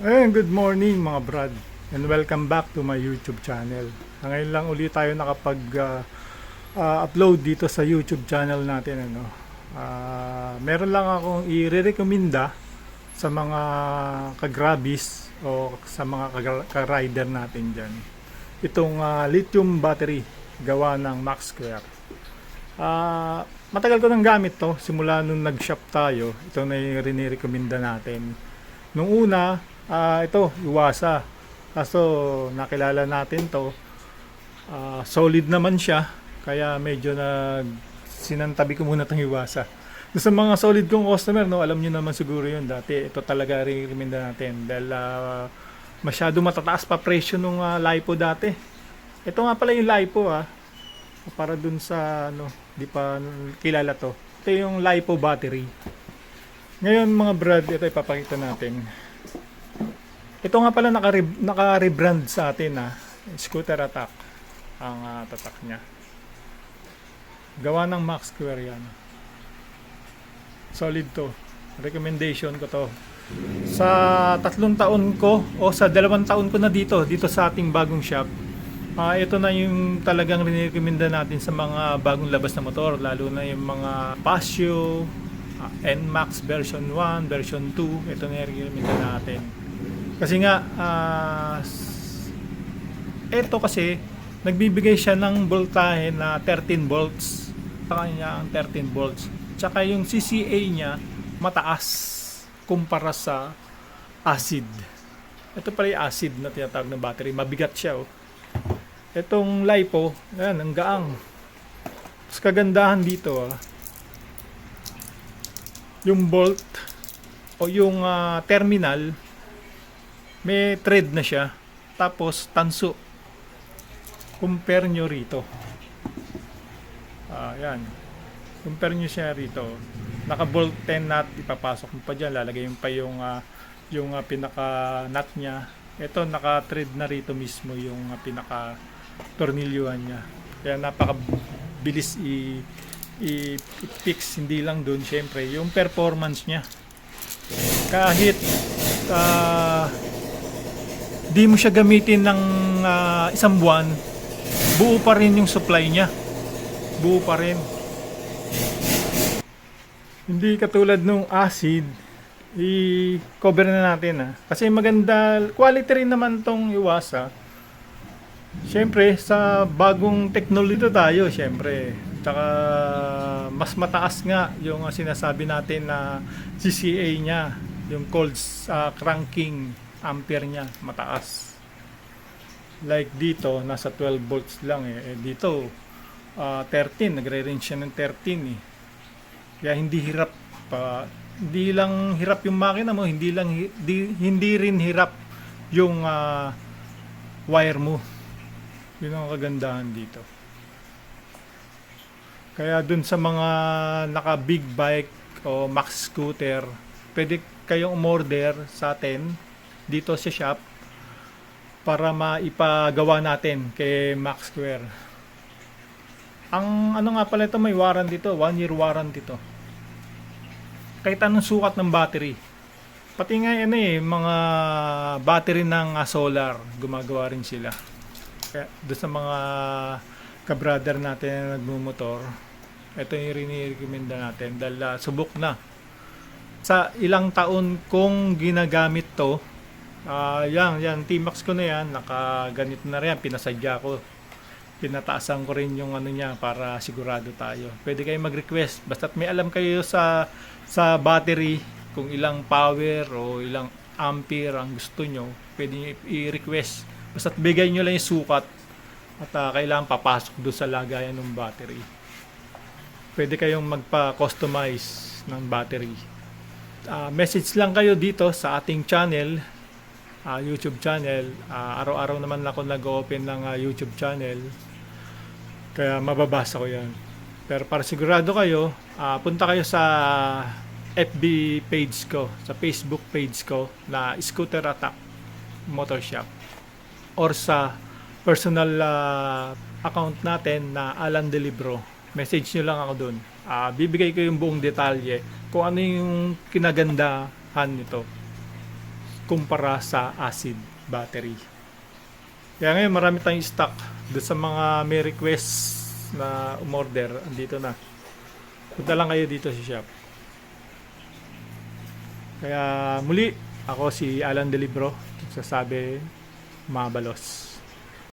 Ayun, good morning mga brad and welcome back to my YouTube channel. Ngayon lang ulit tayo nakapag ah, ah, upload dito sa YouTube channel natin ano. Ah, meron lang akong i-recommenda sa mga kagrabis o sa mga ka-rider natin diyan. Itong ah, lithium battery gawa ng Max Square. Ah, matagal ko nang gamit to simula nung nag-shop tayo. Ito na yung rini-recommenda natin. Nung una, ah, ito, Iwasa. Kaso nakilala natin to. Ah, solid naman siya. Kaya medyo nag sinantabi ko muna itong Iwasa. Sa mga solid kong customer, no, alam niyo naman siguro yun dati. Ito talaga rin natin. Dahil ah, masyado matataas pa presyo nung ah, LiPo dati. Ito nga pala yung LiPo ah. Para dun sa ano, di pa kilala to. Ito yung LiPo battery. Ngayon mga brad, ito ipapakita natin. Ito nga pala naka naka-rebrand sa atin ah. Scooter Attack ang ah, tatak niya. Gawa ng Max yan. Solid to. Recommendation ko to. Sa tatlong taon ko o sa dalawang taon ko na dito, dito sa ating bagong shop, Ah, ito na yung talagang rinirekomenda natin sa mga bagong labas na motor, lalo na yung mga Pasio, ah, NMAX version 1, version 2, ito na yung rinirekomenda natin. Kasi nga, s- ito kasi, nagbibigay siya ng voltahe na 13 volts. Sa kanya ang 13 volts. Tsaka yung CCA niya, mataas kumpara sa acid. Ito pala yung acid na tinatawag na battery. Mabigat siya oh. Itong LiPo, ayan, ang gaang. Mas kagandahan dito, ah, yung bolt o yung ah, terminal, may thread na siya. Tapos, tanso. Compare nyo rito. Ah, yan. Compare nyo siya rito. Naka-bolt 10 nut, ipapasok mo pa dyan. Lalagay mo pa yung, ah, yung ah, pinaka-nut niya. Ito, naka-thread na rito mismo yung ah, pinaka tornilyuhan niya. Kaya napaka-bilis i- i- i-fix. Hindi lang dun, syempre, yung performance niya. Kahit ah, di mo siya gamitin ng ah, isang buwan, buo pa rin yung supply niya. Buo pa rin. Hindi katulad nung acid, i-cover na natin ah. Kasi maganda, quality rin naman tong iwasa. Siyempre, sa bagong technology tayo, siyempre. Tsaka, mas mataas nga yung sinasabi natin na CCA niya, yung cold ah, cranking ampere niya, mataas. Like dito, nasa 12 volts lang eh. eh dito, ah, 13, nagre-range siya ng 13 eh. Kaya hindi hirap pa hindi lang hirap yung makina mo, hindi lang hi- di, hindi rin hirap yung ah, wire mo. Yun ang kagandahan dito. Kaya dun sa mga naka big bike o max scooter, pwede kayong umorder sa atin dito sa shop para maipagawa natin kay Max Square. Ang ano nga pala ito, may warranty dito, one year warranty to. Kahit anong sukat ng battery. Pati nga ano eh, mga battery ng ah, solar, gumagawa rin sila. Kaya doon sa mga ka-brother natin na nagmumotor, ito yung rini-recommenda natin dahil ah, subok na. Sa ilang taon kong ginagamit to, ah yan, yan, T-Max ko na yan, nakaganito na rin, pinasadya ko. Pinataasan ko rin yung ano niya para sigurado tayo. Pwede kayo mag-request, basta't may alam kayo sa sa battery kung ilang power o ilang ampere ang gusto nyo, pwede nyo i-request. Basta't bigay nyo lang yung sukat at ah, kailangan papasok doon sa lagayan ng battery. Pwede kayong magpa-customize ng battery. Ah, message lang kayo dito sa ating channel, ah, YouTube channel. Ah, araw-araw naman ako nag-open ng ah, YouTube channel. Kaya mababasa ko yan. Pero para sigurado kayo, ah, punta kayo sa FB page ko, sa Facebook page ko na Scooter Attack Motor Shop or sa personal ah, account natin na Alan Delibro. Message nyo lang ako doon. Ah, bibigay ko yung buong detalye kung ano yung kinagandahan nito. Kumpara sa acid battery. Kaya ngayon marami tayong stock doon sa mga may request na umorder, andito na. Punta lang kayo dito sa shop. Kaya muli, ako si Alan Delibro, sasabi, mabalos.